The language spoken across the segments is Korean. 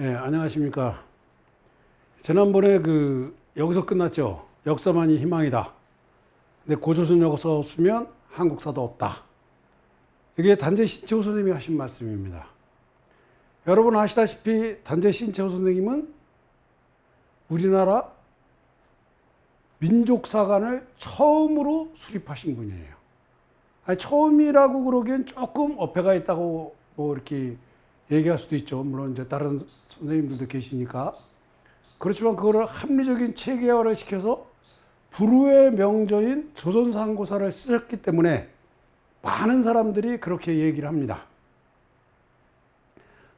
예, 안녕하십니까. 지난번에 그 여기서 끝났죠. 역사만이 희망이다. 근데 고조선 역사 없으면 한국사도 없다. 이게 단재 신채호 선생님이 하신 말씀입니다. 여러분 아시다시피 단재 신채호 선생님은 우리나라 민족사관을 처음으로 수립하신 분이에요. 아니, 처음이라고 그러기엔 조금 어폐가 있다고 뭐 이렇게 얘기할 수도 있죠. 물론 이제 다른 선생님들도 계시니까. 그렇지만 그거를 합리적인 체계화를 시켜서 불후의 명저인 조선상고사를 쓰셨기 때문에 많은 사람들이 그렇게 얘기를 합니다.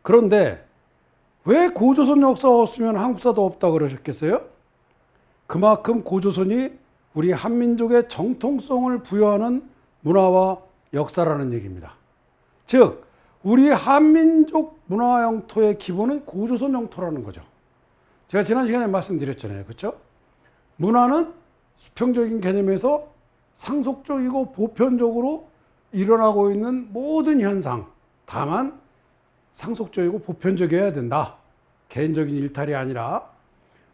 그런데 왜 고조선 역사가 없으면 한국사도 없다 그러셨겠어요? 그만큼 고조선이 우리 한민족의 정통성을 부여하는 문화와 역사라는 얘기입니다. 즉, 우리 한민족 문화 영토의 기본은 고조선 영토라는 거죠. 제가 지난 시간에 말씀드렸잖아요. 그렇죠? 문화는 수평적인 개념에서 상속적이고 보편적으로 일어나고 있는 모든 현상. 다만 상속적이고 보편적이어야 된다. 개인적인 일탈이 아니라.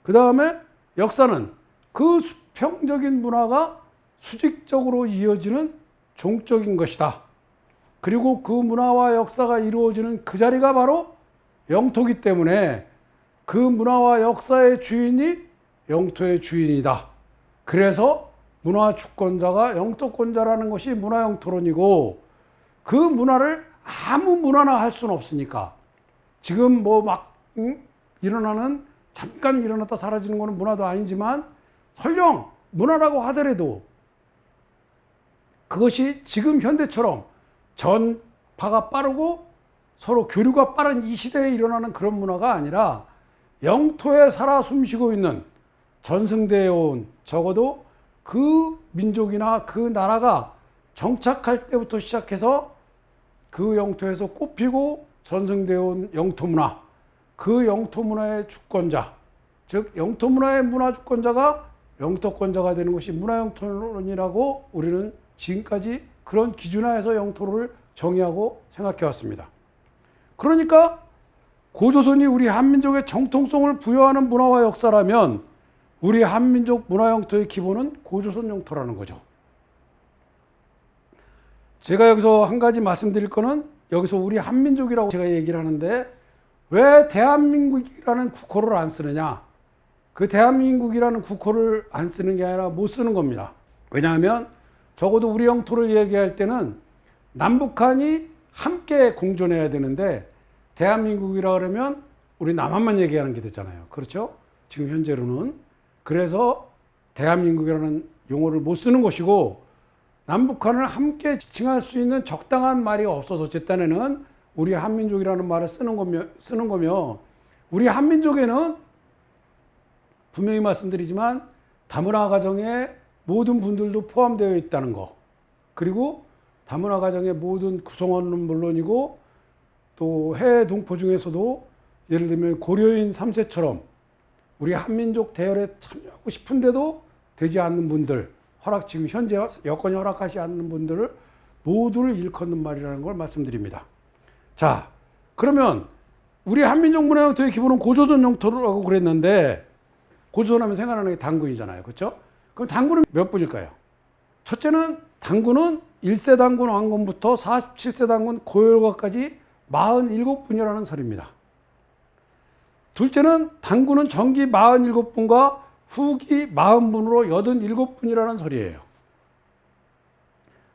그 다음에 역사는 그 수평적인 문화가 수직적으로 이어지는 종적인 것이다. 그리고 그 문화와 역사가 이루어지는 그 자리가 바로 영토기 때문에 그 문화와 역사의 주인이 영토의 주인이다. 그래서 문화 주권자가 영토권자라는 것이 문화 영토론이고 그 문화를 아무 문화나 할 수는 없으니까 지금 뭐막 일어나는 잠깐 일어났다 사라지는 것은 문화도 아니지만 설령 문화라고 하더라도 그것이 지금 현대처럼 전파가 빠르고 서로 교류가 빠른 이 시대에 일어나는 그런 문화가 아니라 영토에 살아 숨쉬고 있는 전승되어 온 적어도 그 민족이나 그 나라가 정착할 때부터 시작해서 그 영토에서 꽃피고 전승되어 온 영토 문화, 그 영토 문화의 주권자, 즉 영토 문화의 문화 주권자가 영토권자가 되는 것이 문화 영토론이라고 우리는 지금까지 그런 기준하에서 영토를 정의하고 생각해 왔습니다. 그러니까 고조선이 우리 한민족의 정통성을 부여하는 문화와 역사라면 우리 한민족 문화 영토의 기본은 고조선 영토라는 거죠. 제가 여기서 한 가지 말씀드릴 거는 여기서 우리 한민족이라고 제가 얘기를 하는데 왜 대한민국이라는 국호를 안 쓰느냐? 그 대한민국이라는 국호를 안 쓰는 게 아니라 못 쓰는 겁니다. 왜냐하면 적어도 우리 영토를 얘기할 때는 남북한이 함께 공존해야 되는데 대한민국이라 그러면 우리 남한만 얘기하는 게 됐잖아요. 그렇죠? 지금 현재로는. 그래서 대한민국이라는 용어를 못 쓰는 것이고 남북한을 함께 지칭할 수 있는 적당한 말이 없어서 제 딴에는 우리 한민족이라는 말을 쓰는 거며, 쓰는 거며 우리 한민족에는 분명히 말씀드리지만 다문화 가정에 모든 분들도 포함되어 있다는 거. 그리고 다문화 가정의 모든 구성원은 물론이고 또 해외 동포 중에서도 예를 들면 고려인 3세처럼 우리 한민족 대열에 참여하고 싶은데도 되지 않는 분들, 허락 지금 현재 여건이 허락하지 않는 분들을 모두를 일컫는 말이라는 걸 말씀드립니다. 자, 그러면 우리 한민족 문화 영토의 기본은 고조선 영토라고 그랬는데 고조선 하면 생각나는 게 당군이잖아요. 그렇죠? 그럼 당군은 몇 분일까요? 첫째는 당군은 1세 당군 왕건부터 47세 당군 고열과까지 47분이라는 설입니다. 둘째는 당군은 정기 47분과 후기 40분으로 87분이라는 설이에요.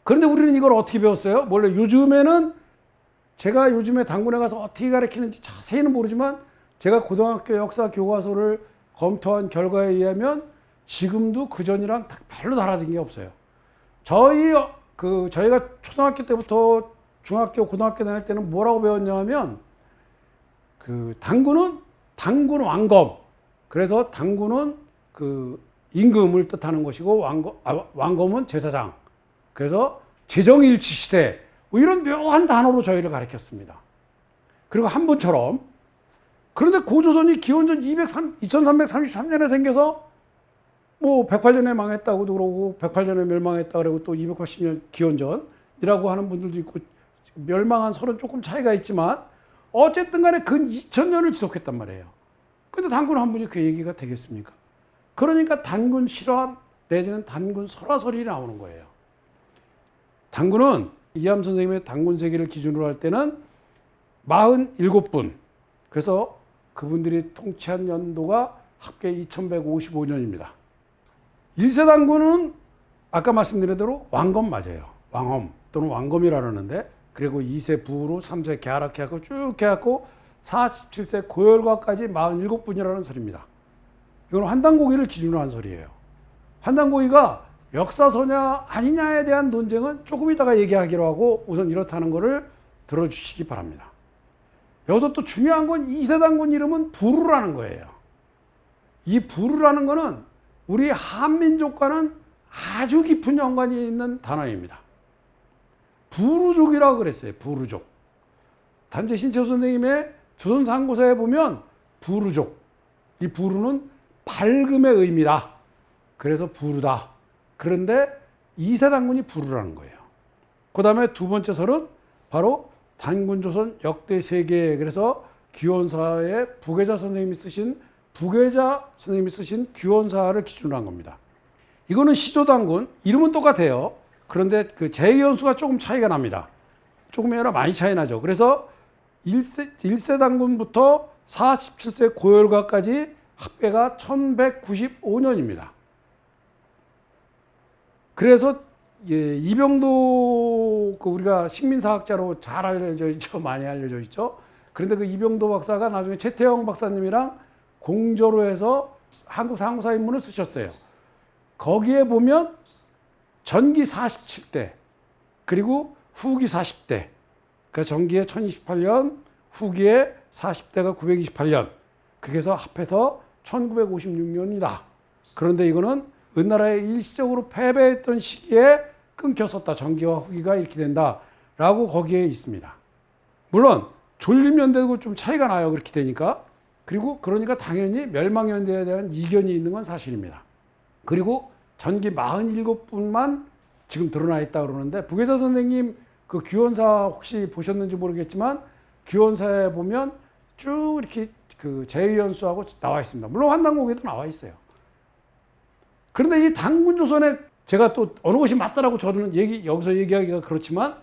그런데 우리는 이걸 어떻게 배웠어요? 원래 요즘에는 제가 요즘에 당군에 가서 어떻게 가르치는지 자세히는 모르지만 제가 고등학교 역사 교과서를 검토한 결과에 의하면 지금도 그 전이랑 별로 달라진 게 없어요. 저희 그 저희가 초등학교 때부터 중학교 고등학교 다닐 때는 뭐라고 배웠냐 하면 그 당군은 당군 왕검 그래서 당군은 그 임금을 뜻하는 것이고 왕검, 아, 왕검은 제사장 그래서 재정일치 시대 뭐 이런 묘한 단어로 저희를 가르쳤습니다. 그리고 한 분처럼 그런데 고조선이 기원전 203, 2333년에 생겨서 뭐 108년에 망했다고도 그러고 108년에 멸망했다 그러고 또 280년 기원전 하는 분들도 있고 멸망한 설은 조금 차이가 있지만 어쨌든 간에 근 2000년을 지속했단 말이에요. 근데 단군 한 분이 그 얘기가 되겠습니까? 그러니까 단군 실화 내지는 단군 설화설이 나오는 거예요. 단군은 이함 선생님의 단군 세계를 기준으로 할 때는 47분. 그래서 그분들이 통치한 연도가 합계 2155년입니다. 1세 단군은 아까 말씀드린 대로 왕검 맞아요. 왕엄 또는 왕검이라 그러는데 그리고 2세 부로 3세 개하락해갖고 쭉 해갖고 47세 고열과까지 47분이라는 설입니다. 이건 환단고기를 기준으로 한 설이에요. 환단고기가 역사서냐 아니냐에 대한 논쟁은 조금 이따가 얘기하기로 하고 우선 이렇다는 것을 들어주시기 바랍니다. 여기서 또 중요한 건 2세 단군 이름은 부루라는 거예요. 이 부루라는 거는 우리 한민족과는 아주 깊은 연관이 있는 단어입니다. 부루족이라고 그랬어요. 부루족. 단체 신채 선생님의 조선상고사에 보면 부루족. 이 부루는 밝음의 의미다. 그래서 부루다. 그런데 이세 단군이 부루라는 거예요. 그 다음에 두 번째 설은 바로 단군 조선 역대 세계 그래서 기원사의 부계자 선생님이 쓰신 부계자 선생님이 쓰신 기원사를 기준으로 한 겁니다. 이거는 시조단군 이름은 똑같아요. 그런데 그 제연수가 조금 차이가 납니다. 조금이 아니라 많이 차이 나죠. 그래서 1세, 1세 단군부터 47세 고열가까지 합계가 1195년입니다. 그래서 예, 이병도 그 우리가 식민사학자로 잘 알려져 있죠. 많이 알려져 있죠. 그런데 그 이병도 박사가 나중에 최태영 박사님이랑 공조로 해서 한국 상고사 인문을 쓰셨어요. 거기에 보면 전기 47대 그리고 후기 40대 그러니까 전기에 1028년 후기에 40대가 928년 그렇게 해서 합해서 1956년이다. 그런데 이거는 은나라에 일시적으로 패배했던 시기에 끊겼었다. 전기와 후기가 이렇게 된다라고 거기에 있습니다. 물론 졸림연대도 좀 차이가 나요. 그렇게 되니까. 그리고 그러니까 당연히 멸망연대에 대한 이견이 있는 건 사실입니다. 그리고 전기 47분만 지금 드러나 있다 그러는데 부계자 선생님 그 귀원사 혹시 보셨는지 모르겠지만 귀원사에 보면 쭉 이렇게 그 제의연수하고 나와 있습니다. 물론 환단곡에도 나와 있어요. 그런데 이 당군 조선에 제가 또 어느 것이 맞다라고 저는 얘기, 여기서 얘기하기가 그렇지만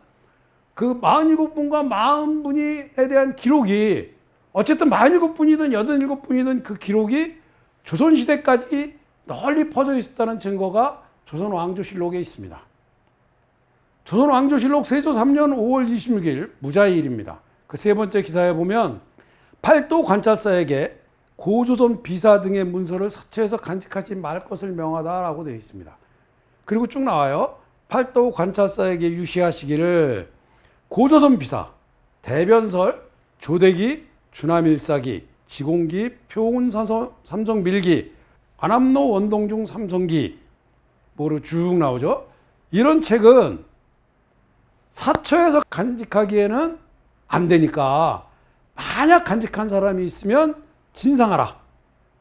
그 47분과 40분에 대한 기록이 어쨌든 47분이든 87분이든 그 기록이 조선시대까지 널리 퍼져 있었다는 증거가 조선 왕조실록에 있습니다. 조선 왕조실록 세조 3년 5월 26일 무자일입니다. 그 세 번째 기사에 보면 팔도 관찰사에게 고조선 비사 등의 문서를 사체해서 간직하지 말 것을 명하다라고 되어 있습니다. 그리고 쭉 나와요. 팔도 관찰사에게 유시하시기를 고조선 비사, 대변설, 조대기, 주남 일사기, 지공기, 표운 삼성 밀기, 안암로 원동중 삼성기 뭐로 쭉 나오죠. 이런 책은 사처에서 간직하기에는 안 되니까 만약 간직한 사람이 있으면 진상하라.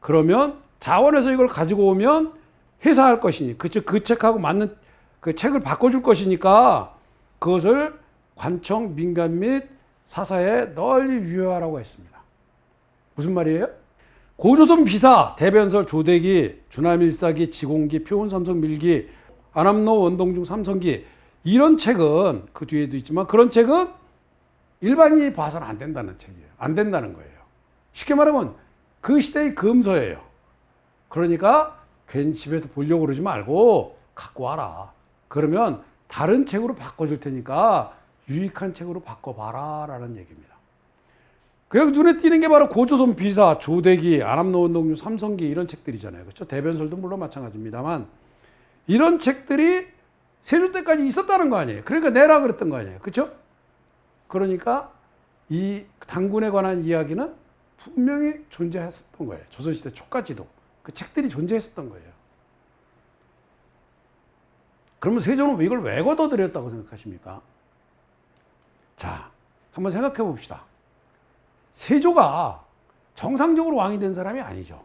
그러면 자원에서 이걸 가지고 오면 회사할 것이니 그즉 그 책하고 맞는 그 책을 바꿔줄 것이니까 그것을 관청 민간 및 사사에 널리 유효하라고 했습니다. 무슨 말이에요? 고조선 비사, 대변설, 조대기, 주남일사기, 지공기, 표훈삼성 밀기, 안암로 원동중 삼성기 이런 책은 그 뒤에도 있지만 그런 책은 일반인이 봐서는 안 된다는 책이에요. 안 된다는 거예요. 쉽게 말하면 그 시대의 금서예요. 그러니까 괜히 집에서 보려고 그러지 말고 갖고 와라. 그러면 다른 책으로 바꿔줄 테니까 유익한 책으로 바꿔봐라 라는 얘기입니다. 그 눈에 띄는 게 바로 고조선 비사, 조대기, 안암노원동류, 삼성기 이런 책들이잖아요. 그렇죠? 대변설도 물론 마찬가지입니다만 이런 책들이 세조 때까지 있었다는 거 아니에요. 그러니까 내라 그랬던 거 아니에요. 그렇죠? 그러니까 이 당군에 관한 이야기는 분명히 존재했었던 거예요. 조선시대 초까지도. 그 책들이 존재했었던 거예요. 그러면 세조는 이걸 왜 걷어들였다고 생각하십니까? 자, 한번 생각해 봅시다. 세조가 정상적으로 왕이 된 사람이 아니죠.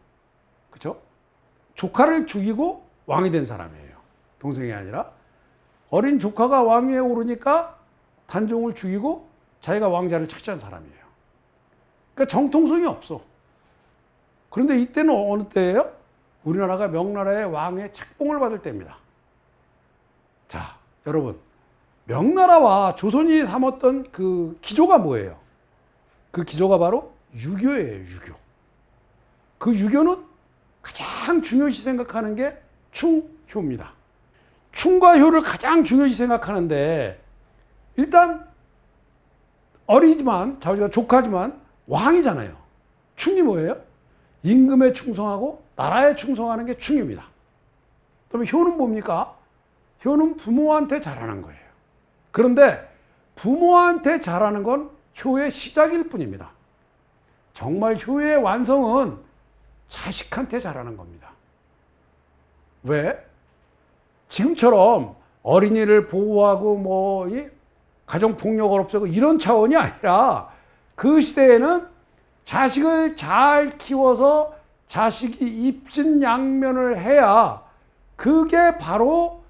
그렇죠? 조카를 죽이고 왕이 된 사람이에요. 동생이 아니라 어린 조카가 왕위에 오르니까 단종을 죽이고 자기가 왕자를 착취한 사람이에요. 그러니까 정통성이 없어. 그런데 이때는 어느 때예요? 우리나라가 명나라의 왕의 책봉을 받을 때입니다. 자, 여러분. 명나라와 조선이 삼았던 그 기조가 뭐예요? 그 기조가 바로 유교예요, 유교. 그 유교는 가장 중요시 생각하는 게 충효입니다. 충과 효를 가장 중요시 생각하는데 일단 어리지만 자기가 조카지만 왕이잖아요. 충이 뭐예요? 임금에 충성하고 나라에 충성하는 게 충입니다. 그러면 효는 뭡니까? 효는 부모한테 잘하는 거예요. 그런데 부모한테 잘하는 건 효의 시작일 뿐입니다. 정말 효의 완성은 자식한테 잘하는 겁니다. 왜? 지금처럼 어린이를 보호하고 뭐 가정 폭력을 없애고 이런 차원이 아니라 그 시대에는 자식을 잘 키워서 자식이 입신양면을 해야 그게 바로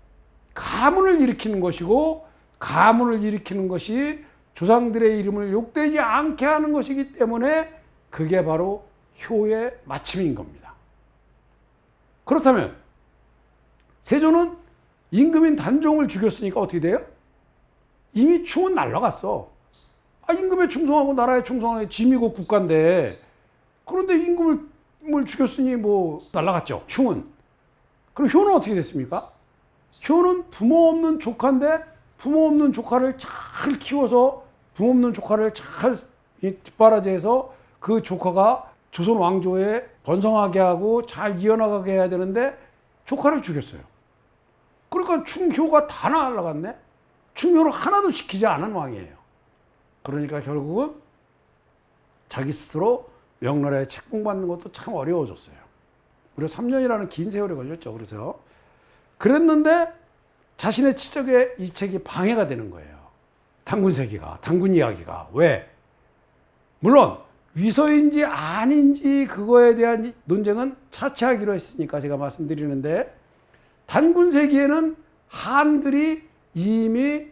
가문을 일으키는 것이고 가문을 일으키는 것이 조상들의 이름을 욕되지 않게 하는 것이기 때문에 그게 바로 효의 마침인 겁니다. 그렇다면 세조는 임금인 단종을 죽였으니까 어떻게 돼요? 이미 충은 날라갔어. 아, 임금에 충성하고 나라에 충성하는 짐이고 국가인데 그런데 임금을 죽였으니 뭐 날라갔죠. 충은. 그럼 효는 어떻게 됐습니까? 효는 부모 없는 조카인데 부모 없는 조카를 잘 키워서 부모 없는 조카를 잘 뒷바라지해서 그 조카가 조선 왕조에 번성하게 하고 잘 이어나가게 해야 되는데 조카를 죽였어요. 그러니까 충효가 다 날라갔네. 충효를 하나도 지키지 않은 왕이에요. 그러니까 결국은 자기 스스로 명나라에 책봉받는 것도 참 어려워졌어요. 무려 3년이라는 긴 세월이 걸렸죠. 그래서 그랬는데 자신의 치적에 이 책이 방해가 되는 거예요. 당군 세기가, 당군 이야기가. 왜? 물론 위서인지 아닌지 그거에 대한 논쟁은 차치하기로 했으니까 제가 말씀드리는데 단군 세기에는 한글이 이미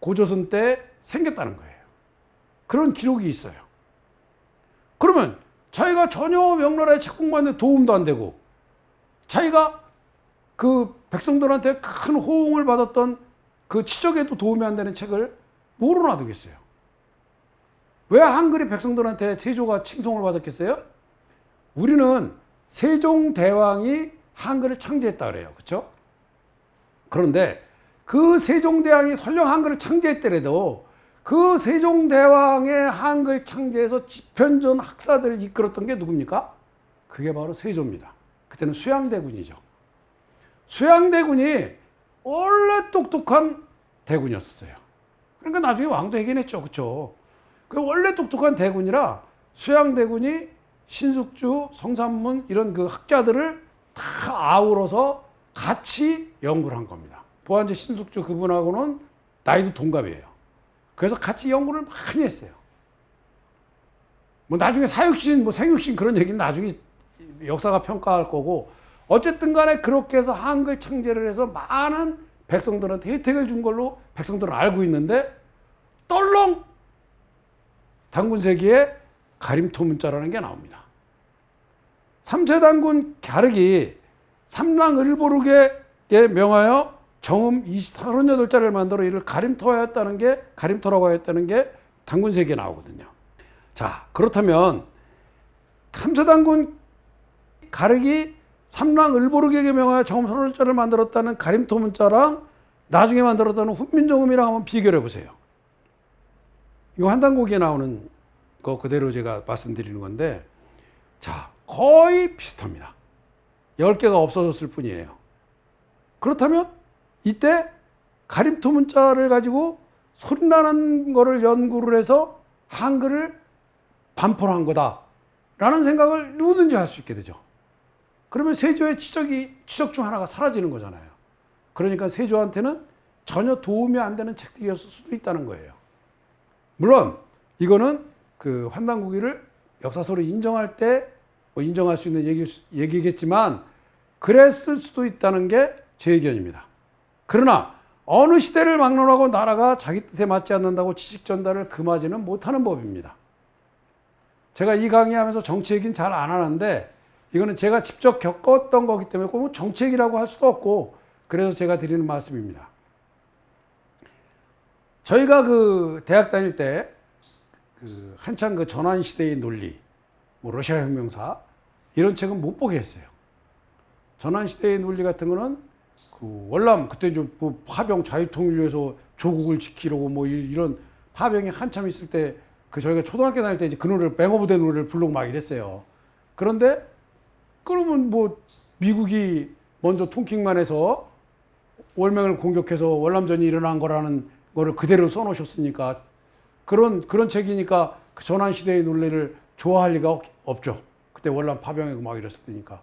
고조선 때 생겼다는 거예요. 그런 기록이 있어요. 그러면 자기가 전혀 명나라에 책봉받는 도움도 안 되고 자기가 그 백성들한테 큰 호응을 받았던 그 치적에도 도움이 안 되는 책을 뭐로 놔두겠어요? 왜 한글이 백성들한테 세조가 칭송을 받았겠어요? 우리는 세종 대왕이 한글을 창제했다 그래요. 그렇죠? 그런데 그 세종 대왕이 설령 한글을 창제했더라도 그 세종 대왕의 한글 창제에서 집현전 학사들을 이끌었던 게 누굽니까? 그게 바로 세조입니다. 그때는 수양대군이죠. 수양대군이 원래 똑똑한 대군이었어요. 그러니까 나중에 왕도 해견했죠. 그렇죠? 그 원래 똑똑한 대군이라 수양대군이 신숙주, 성산문 이런 그 학자들을 다 아우러서 같이 연구를 한 겁니다. 보안제 신숙주 그분하고는 나이도 동갑이에요. 그래서 같이 연구를 많이 했어요. 뭐 나중에 사육신, 뭐 생육신 그런 얘기는 나중에 역사가 평가할 거고 어쨌든 간에 그렇게 해서 한글 창제를 해서 많은 백성들한테 혜택을 준 걸로 백성들은 알고 있는데 떨렁 당군 세기에 가림토 문자라는 게 나옵니다. 삼세 당군 갸륵이 삼랑 을보르게 명하여 정음 38자를 만들어 이를 가림토하였다는 게 가림토라고 하였다는 게 당군 세기에 나오거든요. 자 그렇다면 삼세 당군 가륵이 삼랑 을보르게 명하여 정음 38자를 만들었다는 가림토 문자랑 나중에 만들었다는 훈민정음이랑 한번 비교해 보세요. 이거 한단고기에 나오는 거 그대로 제가 말씀드리는 건데, 자, 거의 비슷합니다. 10개가 없어졌을 뿐이에요. 그렇다면 이때 가림토 문자를 가지고 소리나는 거를 연구를 해서 한글을 반포한 거다. 라는 생각을 누구든지 할 수 있게 되죠. 그러면 세조의 지적이, 지적 중 하나가 사라지는 거잖아요. 그러니까 세조한테는 전혀 도움이 안 되는 책들이었을 수도 있다는 거예요. 물론 이거는 그 환단고기를 역사서로 인정할 때 뭐 인정할 수 있는 얘기, 얘기겠지만 그랬을 수도 있다는 게 제 의견입니다. 그러나 어느 시대를 막론하고 나라가 자기 뜻에 맞지 않는다고 지식 전달을 금하지는 못하는 법입니다. 제가 이 강의하면서 정치 얘기는 잘 안 하는데 이거는 제가 직접 겪었던 거기 때문에 꼭 정치 얘기라고 할 수도 없고 그래서 제가 드리는 말씀입니다. 저희가 그 대학 다닐 때 그 한창 그 전환 시대의 논리, 뭐 러시아 혁명사 이런 책은 못 보게 했어요. 전환 시대의 논리 같은 거는 그 월남 그때 좀 뭐 파병 자유통일위해서 조국을 지키려고 뭐 이- 이런 파병이 한참 있을 때 그 저희가 초등학교 다닐 때 이제 그 노래를 뱅오브 대 노래를 부르고 막 이랬어요. 그런데 그러면 뭐 미국이 먼저 통킹만 해서 월맹을 공격해서 월남전이 일어난 거라는 거를 그대로 써놓으셨으니까 그런 그런 책이니까 그 전환 시대의 논리를 좋아할 리가 없- 없죠. 그때 월남 파병이고 막 이랬을 때니까.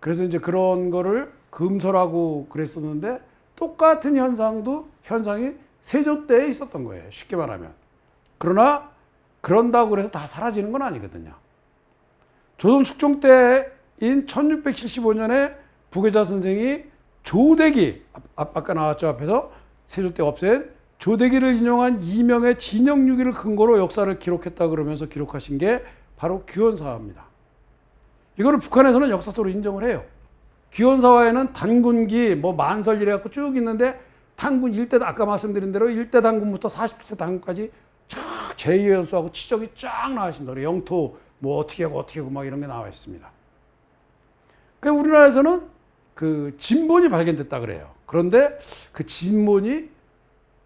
그래서 이제 그런 거를 금설하고 그랬었는데 똑같은 현상도 현상이 세조 때에 있었던 거예요. 쉽게 말하면. 그러나 그런다고 그래서 다 사라지는 건 아니거든요. 조선 숙종 때인 1675년에 부계자 선생이 조대기 아, 아까 나왔죠 앞에서 세조 때 없앤 조대기를 인용한 이명의 진영유기를 근거로 역사를 기록했다 그러면서 기록하신 게 바로 규현사화입니다. 이거를 북한에서는 역사서로 인정을 해요. 귀원사화에는 단군기, 뭐 만설 이래갖고 쭉 있는데 단군 일대 아까 말씀드린 대로 일대 단군부터 40세 단군까지 쫙 제의연수하고 치적이 쫙 나와 있습니다. 그리고 영토 뭐 어떻게 하고 어떻게 하고 막 이런 게 나와 있습니다. 그 우리나라에서는 그 진본이 발견됐다 그래요. 그런데 그 진본이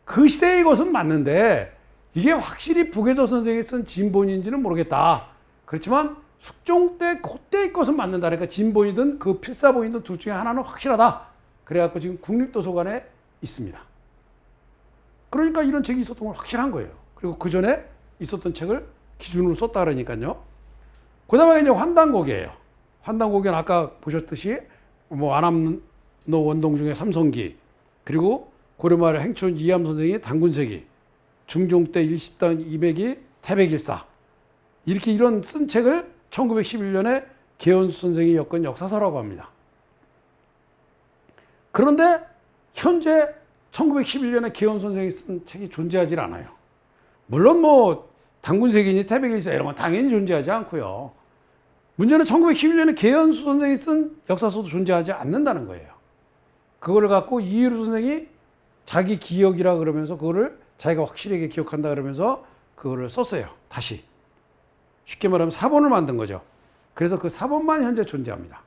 그 시대의 것은 맞는데 이게 확실히 북에조 선생이 쓴 진본인지는 모르겠다. 그렇지만 숙종 때 그때의 것은 맞는다. 그러니까 진본이든 그 필사본이든 둘 중에 하나는 확실하다. 그래갖고 지금 국립도서관에 있습니다. 그러니까 이런 책이 있었던 건 확실한 거예요. 그리고 그 전에 있었던 책을 기준으로 썼다 그러니까요. 그 다음에 이제 환단곡이에요. 환단곡은 아까 보셨듯이 뭐 안암노 원동 중에 삼성기 그리고 고려말 행촌 이암 선생의 당군세기 중종 때 일십당 이백이 태백일사 이렇게 이런 쓴 책을 1911년에 개연수 선생이 엮은 역사서라고 합니다. 그런데 현재 1911년에 개연 선생이 쓴 책이 존재하지 않아요. 물론 뭐 당군세기니 태백일사 이런 건 당연히 존재하지 않고요. 문제는 1911년에 개연수 선생이 쓴 역사서도 존재하지 않는다는 거예요. 그거를 갖고 이유루 선생이 자기 기억이라 그러면서 그거를 자기가 확실하게 기억한다 그러면서 그거를 썼어요. 다시. 쉽게 말하면 사본을 만든 거죠. 그래서 그 사본만 현재 존재합니다.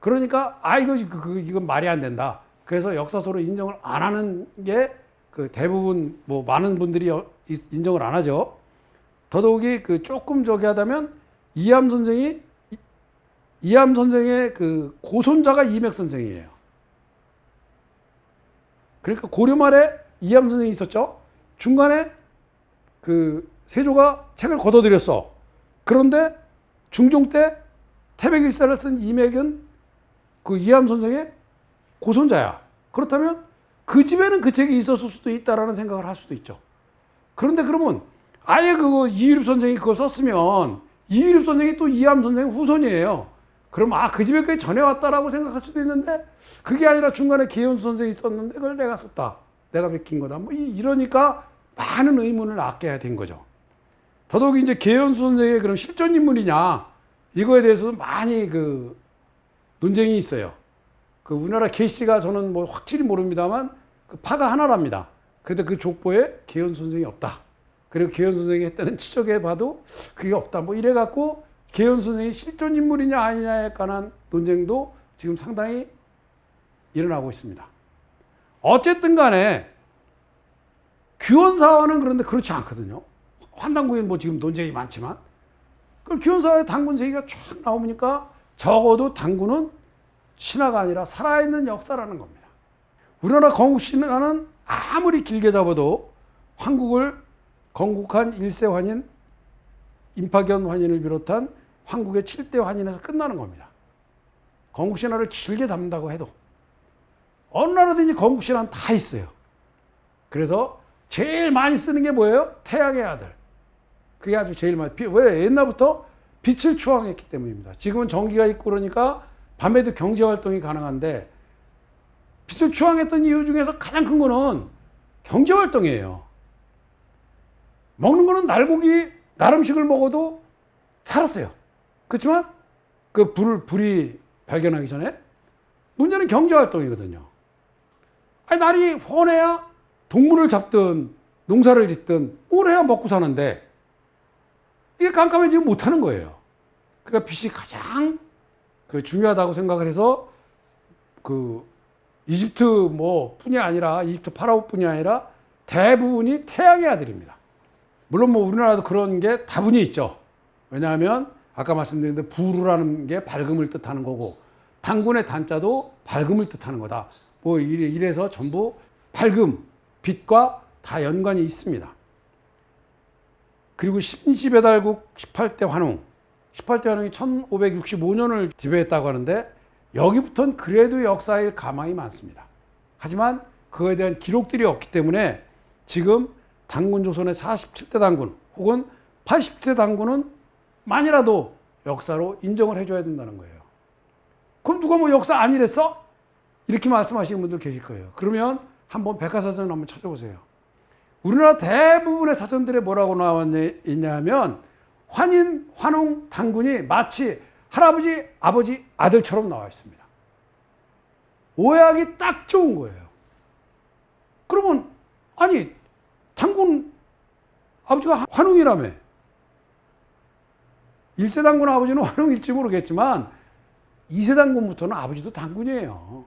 그러니까 아 이거 그, 그, 이건 말이 안 된다. 그래서 역사서로 인정을 안 하는 게 그 대부분 뭐 많은 분들이 어- 이- 인정을 안 하죠. 더더욱이 그 조금 저기 하다면 이암 선생이 이- 이암 선생의 그 고손자가 이맥 선생이에요. 그러니까 고려 말에 이암 선생이 있었죠. 중간에 그 세조가 책을 걷어들였어. 그런데 중종 때 태백일사를 쓴 이맥은 그 이암 선생의 고손자야. 그렇다면 그 집에는 그 책이 있었을 수도 있다라는 생각을 할 수도 있죠. 그런데 그러면 아예 그거 이일엽 선생이 그거 썼으면 이일엽 선생이 또 이암 선생 후손이에요. 그럼 아 그 집에까지 전해왔다라고 생각할 수도 있는데 그게 아니라 중간에 개연수 선생이 썼는데 그걸 내가 썼다. 내가 베낀 거다. 뭐 이- 이러니까 많은 의문을 낳게 된 거죠. 더더욱 이제 개연수 선생의 그럼 실존 인물이냐 이거에 대해서도 많이 그 논쟁이 있어요. 그 우리나라 개씨가 저는 뭐 확실히 모릅니다만 그 파가 하나랍니다. 그런데 그 족보에 개연 선생이 없다. 그리고 개연 선생이 했다는 치적에 봐도 그게 없다. 뭐 이래 갖고 개연 선생이 실존 인물이냐 아니냐에 관한 논쟁도 지금 상당히 일어나고 있습니다. 어쨌든 간에 규원사화는 그런데 그렇지 않거든요. 환단구에는 뭐 지금 논쟁이 많지만 그럼 규원사화의 당군 세기가 쫙 나오니까 적어도 당군은 신화가 아니라 살아있는 역사라는 겁니다. 우리나라 건국 신화는 아무리 길게 잡아도 황국을 건국한 일세 환인, 임파견 환인을 비롯한 황국의 7대 환인에서 끝나는 겁니다. 건국 신화를 길게 담는다고 해도 어느 나라든지 건국 신화는 다 있어요. 그래서 제일 많이 쓰는 게 뭐예요? 태양의 아들. 그게 아주 제일 많이. 비- 왜? 옛날부터 빛을 추앙했기 때문입니다. 지금은 전기가 있고 그러니까 밤에도 경제 활동이 가능한데 빚을 추앙했던 이유 중에서 가장 큰 거는 경제 활동이에요. 먹는 거는 날고기, 날음식을 먹어도 살았어요. 그렇지만 그 불, 불이 발견하기 전에 문제는 경제 활동이거든요. 아니, 날이 훤해야 동물을 잡든 농사를 짓든 뭘 해야 먹고 사는데 이게 깜깜해지지 못하는 거예요. 그러니까 빚이 가장 그 중요하다고 생각을 해서 그 이집트 뭐 뿐이 아니라 이집트 파라오 뿐이 아니라 대부분이 태양의 아들입니다. 물론 뭐 우리나라도 그런 게 다분히 있죠. 왜냐하면 아까 말씀드린 대로 부르라는 게 밝음을 뜻하는 거고 단군의 단자도 밝음을 뜻하는 거다. 뭐 이래- 이래서 전부 밝음, 빛과 다 연관이 있습니다. 그리고 신시배달국 18대 환웅, 18대 환웅이 1565년을 지배했다고 하는데 여기부터는 그래도 역사의 가망이 많습니다. 하지만 그거에 대한 기록들이 없기 때문에 지금 당군 조선의 47대 당군 혹은 80대 당군은 만이라도 역사로 인정을 해줘야 된다는 거예요. 그럼 누가 뭐 역사 아니랬어? 이렇게 말씀하시는 분들 계실 거예요. 그러면 한번 백과사전 한번 찾아보세요. 우리나라 대부분의 사전들에 뭐라고 나와 있냐면 환인, 환웅, 당군이 마치 할아버지, 아버지, 아들처럼 나와 있습니다. 오해하기 딱 좋은 거예요. 그러면 아니 당군 아버지가 환웅이라며 1세 당군 아버지는 환웅일지 모르겠지만 2세 당군부터는 아버지도 당군이에요.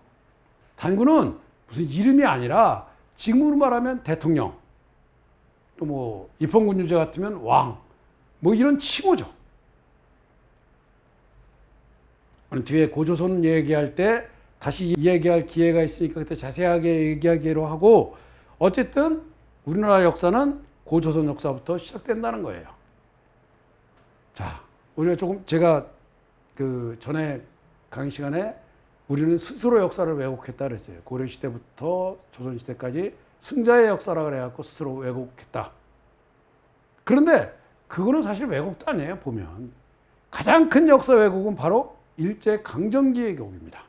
당군은 무슨 이름이 아니라 지금으로 말하면 대통령 또 뭐 입헌군 유제 같으면 왕 뭐 이런 칭호죠. 뒤에 고조선 얘기할 때 다시 얘기할 기회가 있으니까 그때 자세하게 얘기하기로 하고 어쨌든 우리나라 역사는 고조선 역사부터 시작된다는 거예요. 자, 우리가 조금 제가 그 전에 강의 시간에 우리는 스스로 역사를 왜곡했다 그랬어요. 고려 시대부터 조선 시대까지 승자의 역사라 그래 갖고 스스로 왜곡했다. 그런데 그거는 사실 왜곡도 아니에요. 보면 가장 큰 역사 왜곡은 바로 일제 강점기의 왜곡입니다.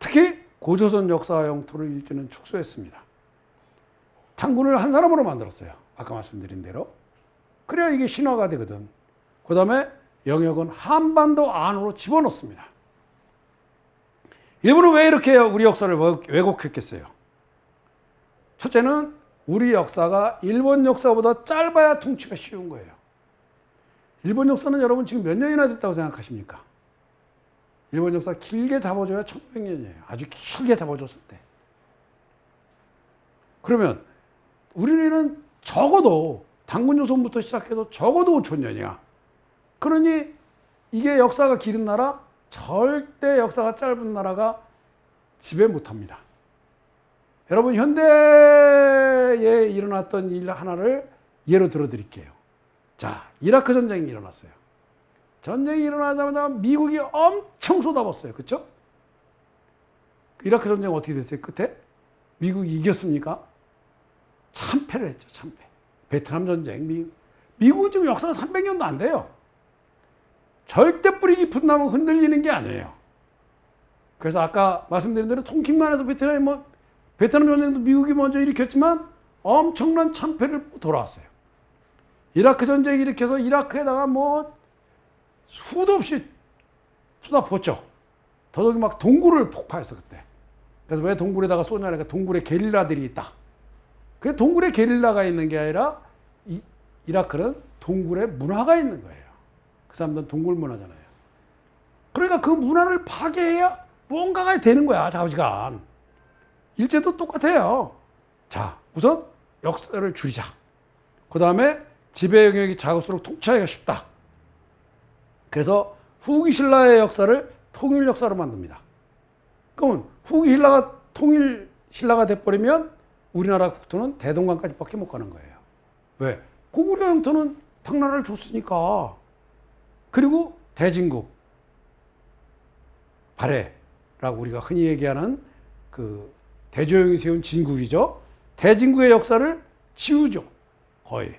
특히 고조선 역사 영토를 일제는 축소했습니다. 당군을 한 사람으로 만들었어요. 아까 말씀드린 대로. 그래야 이게 신화가 되거든. 그 다음에 영역은 한반도 안으로 집어넣습니다. 일본은 왜 이렇게 우리 역사를 왜곡했겠어요? 첫째는 우리 역사가 일본 역사보다 짧아야 통치가 쉬운 거예요. 일본 역사는 여러분 지금 몇 년이나 됐다고 생각하십니까? 일본 역사 길게 잡아줘야 1500년이에요. 아주 길게 잡아줬을 때. 그러면 우리는 적어도 당군조선부터 시작해도 적어도 5천 년이야. 그러니 이게 역사가 길은 나라, 절대 역사가 짧은 나라가 지배 못합니다. 여러분 현대에 일어났던 일 하나를 예로 들어 드릴게요. 자, 이라크 전쟁이 일어났어요. 전쟁이 일어나자마자 미국이 엄청 쏟아붓어요. 그렇죠? 이라크 전쟁 어떻게 됐어요? 끝에 미국이 이겼습니까? 참패를 했죠. 참패. 베트남 전쟁 미국 미국은 지금 역사가 300년도 안 돼요. 절대 뿌리 깊은 나무 흔들리는 게 아니에요. 그래서 아까 말씀드린 대로 통킹만 해서 베트남이 뭐 베트남 전쟁도 미국이 먼저 일으켰지만 엄청난 참패를 돌아왔어요. 이라크 전쟁 일으켜서 이라크에다가 뭐 수도 없이 쏟아부었죠. 더더욱이 막 동굴을 폭파했어 그때. 그래서 왜 동굴에다가 쏘냐니까 동굴에 게릴라들이 있다. 그 동굴에 게릴라가 있는 게 아니라 이, 이라크는 동굴에 문화가 있는 거예요. 그 사람들은 동굴 문화잖아요. 그러니까 그 문화를 파괴해야 뭔가가 되는 거야 좌우지간. 일제도 똑같아요. 자, 우선 역사를 줄이자. 그 다음에 지배 영역이 작을수록 통치하기가 쉽다. 그래서 후기 신라의 역사를 통일 역사로 만듭니다. 그러면 후기 신라가 통일 신라가 돼버리면 우리나라 국토는 대동강까지밖에 못 가는 거예요. 왜? 고구려 영토는 당나라를 줬으니까. 그리고 대진국, 발해라고 우리가 흔히 얘기하는 그 대조영이 세운 진국이죠. 대진국의 역사를 지우죠. 거의.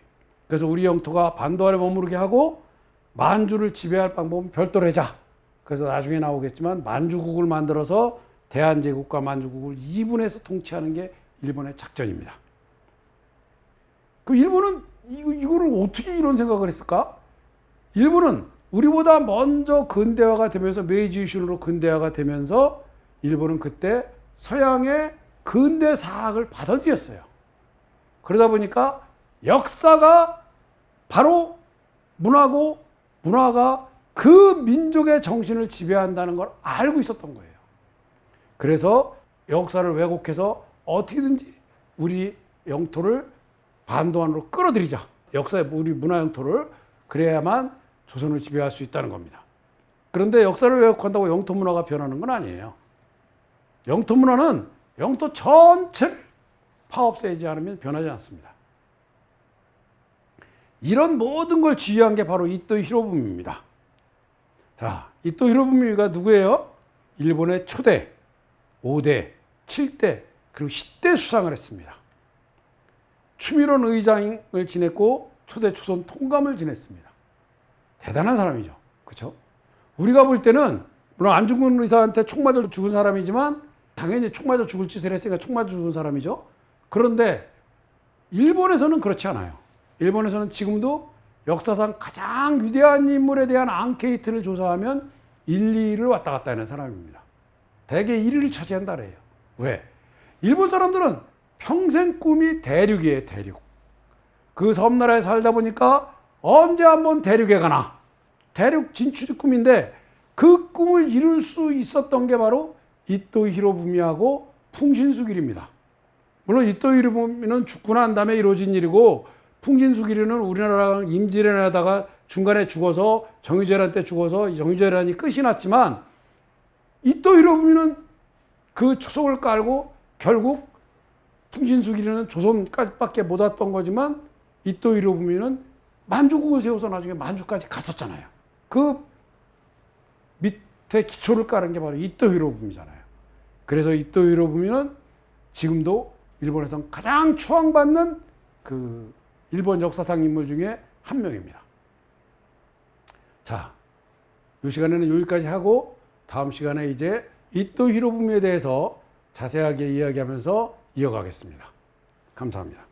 그래서 우리 영토가 반도 아래 머무르게 하고 만주를 지배할 방법은 별도로 하자. 그래서 나중에 나오겠지만 만주국을 만들어서 대한제국과 만주국을 2분에서 통치하는 게 일본의 작전입니다. 그 일본은 이거, 이거를 어떻게 이런 생각을 했을까? 일본은 우리보다 먼저 근대화가 되면서 메이지 유신으로 근대화가 되면서 일본은 그때 서양의 근대 사학을 받아들였어요. 그러다 보니까 역사가 바로 문화고 문화가 그 민족의 정신을 지배한다는 걸 알고 있었던 거예요. 그래서 역사를 왜곡해서 어떻게든지 우리 영토를 반도 안으로 끌어들이자. 역사의 우리 문화 영토를 그래야만 조선을 지배할 수 있다는 겁니다. 그런데 역사를 왜곡한다고 영토 문화가 변하는 건 아니에요. 영토 문화는 영토 전체를 파업세지 않으면 변하지 않습니다. 이런 모든 걸 지휘한 게 바로 이토 히로부미입니다. 자, 이토 히로부미가 누구예요? 일본의 초대, 5대, 7대, 그리고 10대 수상을 했습니다. 추미론 의장을 지냈고 초대 조선 통감을 지냈습니다. 대단한 사람이죠. 그렇죠? 우리가 볼 때는 물론 안중근 의사한테 총 맞아 죽은 사람이지만 당연히 총 맞아 죽을 짓을 했으니까 총 맞아 죽은 사람이죠. 그런데 일본에서는 그렇지 않아요. 일본에서는 지금도 역사상 가장 위대한 인물에 대한 앙케이트를 조사하면 1, 2위를 왔다 갔다 하는 사람입니다. 대개 1위를 차지한다 그래요. 왜? 일본 사람들은 평생 꿈이 대륙이에요, 대륙. 그 섬나라에 살다 보니까 언제 한번 대륙에 가나. 대륙 진출이 꿈인데 그 꿈을 이룰 수 있었던 게 바로 이토 히로부미하고 풍신수길입니다. 물론 이토 히로부미는 죽고 난 다음에 이루어진 일이고 풍신수길이는 우리나라랑 임진왜란하다가 중간에 죽어서 정유재란 때 죽어서 정유재란이 끝이 났지만 이토 히로부미는 그 초석을 깔고 결국 풍신수길이는 조선까지밖에 못 왔던 거지만 이토 히로부미는 만주국을 세워서 나중에 만주까지 갔었잖아요. 그 밑에 기초를 깔은 게 바로 이토 히로부미잖아요. 그래서 이토 히로부미는 지금도 일본에서 가장 추앙받는 그 일본 역사상 인물 중에 한 명입니다. 자, 이 시간에는 여기까지 하고 다음 시간에 이제 이토 히로부미에 대해서 자세하게 이야기하면서 이어가겠습니다. 감사합니다.